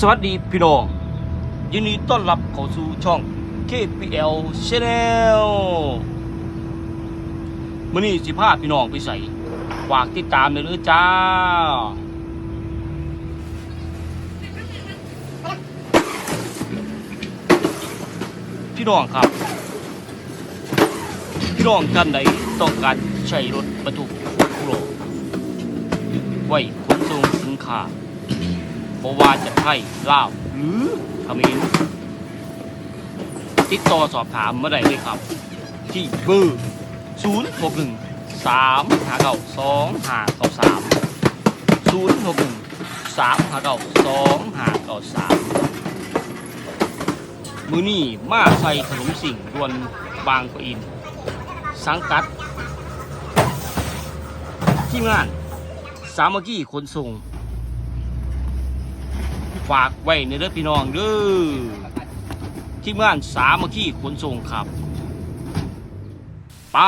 สวัสดีพี่น้อง ยินดีต้อนรับเข้าสู่ช่อง KPL Channel มื่อนี้สิพาพี่น้องไปใส่ฝากติดตามเลยเด้อจ้า พี่น้องครับ พี่น้องท่านใดต้องการใช้รถบรรทุกคุโรไว้ขนส่งสินค้า ราะว่าจะไทยลาวหรือเขมรติดต่อสอบถามเมาได้เลยครับ ที่เบอร์0 6 1 3 5 9 2 5 9 3 0 6 1 3 5 9 2 5 9 3มือนี่มาใส่ขนมสิ่งรวนบางปะอิน สังกัด ที่งาน สามัคคีขนส่ง ฝากไว้ในเด้อพี่น้องเด้อทีมงานสามัคคีขนส่งครับ ไป